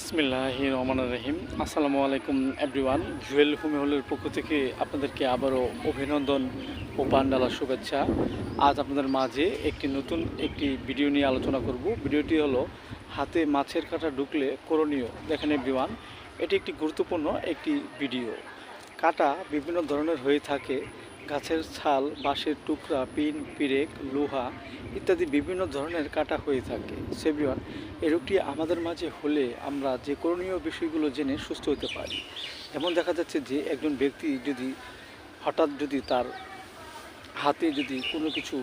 ইসমিল্লাহ রহমান রহিম। আসসালামু আলাইকুম এভরিওয়ান জুয়েল হুমি হলের পক্ষ থেকে আপনাদেরকে আবারও অভিনন্দন ও পান্ডালা শুভেচ্ছা। আজ আপনাদের মাঝে একটি নতুন একটি ভিডিও নিয়ে আলোচনা করব। ভিডিওটি হলো, হাতে মাছের কাঁটা ঢুকলে করণীয়। দেখেন এভরিওয়ান এটি একটি গুরুত্বপূর্ণ একটি ভিডিও। কাঁটা বিভিন্ন ধরনের হয়ে থাকে। গাছের ছাল, বাঁশের টুকরা, পিন, পিরেক, লোহা ইত্যাদি বিভিন্ন ধরনের কাটা হয়ে থাকে। সেভিয়ন এ রোগটি আমাদের মাঝে হলে আমরা যে করণীয় বিষয়গুলো জেনে সুস্থ হতে পারি। এমন দেখা যাচ্ছে যে একজন ব্যক্তি যদি হঠাৎ যদি তার হাতে যদি কোনো কিছু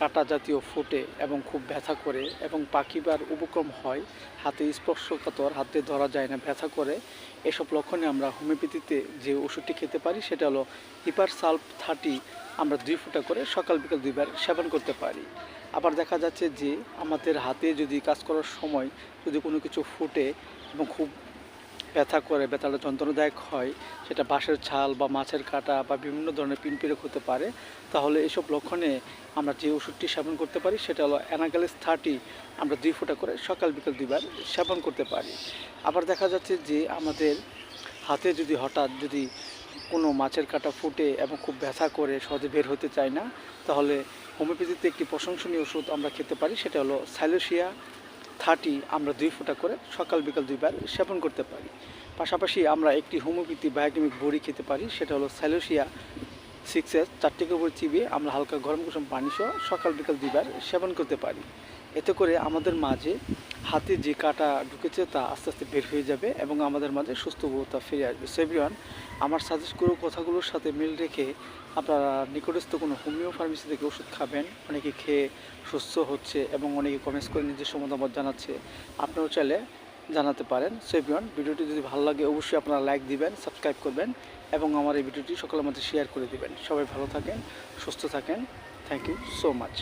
কাটা জাতীয় ফোটে এবং খুব ব্যথা করে এবং পাখিবার উপক্রম হয়, হাতে স্পর্শকাতর হাতে ধরা যায় না, ব্যথা করে। এসব লক্ষণে আমরা হোমিওপ্যাথিতে যে ওষুধটি খেতে পারি সেটা হলো হিপার সালফ থার্টি আমরা দুই ফুটা করে সকাল বিকাল দুইবার সেবন করতে পারি। আবার দেখা যাচ্ছে যে আমাদের হাতে যদি কাজ করার সময় যদি কোনো কিছু ফুটে এবং খুব ব্যথা করে ব্যথাটা যন্ত্রণাদায়ক হয়, সেটা বাঁশের ছাল বা মাছের কাঁটা বা বিভিন্ন ধরনের পিনপিরেক হতে পারে, তাহলে এসব লক্ষণে আমরা যে ওষুধটি সেবন করতে পারি, সেটা হলো অ্যানাগালিস থার্টি, আমরা দুই ফোঁটা করে সকাল বিকাল দুইবার সেবন করতে পারি। আবার দেখা যাচ্ছে যে আমাদের হাতে যদি হঠাৎ যদি কোনো মাছের কাঁটা ফুটে এবং খুব ব্যথা করে, সহজে বের হতে চায় না, তাহলে হোমিওপ্যাথিতে একটি প্রশংসনীয় ওষুধ আমরা খেতে পারি, সেটা হলো সাইলোসিয়া থার্টি আমরা দুই ফোঁটা করে সকাল, বিকাল দুইবার সেবন করতে পারি। পাশাপাশি আমরা একটি হোমিওপ্যাথি বায়োটেমিক বড়ি খেতে পারি, সেটা হলো স্যালোসিয়া সিক্স এস চারটে করে চিবিয়ে আমরা হালকা গরম কুসুম পানি সহ সকাল, বিকাল দুইবার সেবন করতে পারি। এতে করে আমাদের মাঝে হাতে যে কাটা ঢুকেছে তা আস্তে আস্তে বের হয়ে যাবে এবং আমাদের মাঝে সুস্থ সুস্থবোধতা ফিরে আসবে। সেভিয়ান আমার সাজেস্ট করো কথাগুলোর সাথে মিল রেখে আপনারা নিকটস্থ কোনো হোমিও ফার্মেসি থেকে ওষুধ খাবেন। অনেকে খেয়ে সুস্থ হচ্ছে এবং অনেকে কমেন্টস করে নিজের মতামত জানাচ্ছে। আপনারাও চাইলে জানাতে পারেন। সেভিয়ন ভিডিওটি যদি ভালো লাগে অবশ্যই আপনারা লাইক দিবেন সাবস্ক্রাইব করবেন এবং আমার এই ভিডিওটি সকলের মধ্যে শেয়ার করে দিবেন। সবাই ভালো থাকেন, সুস্থ থাকেন। Thank you so much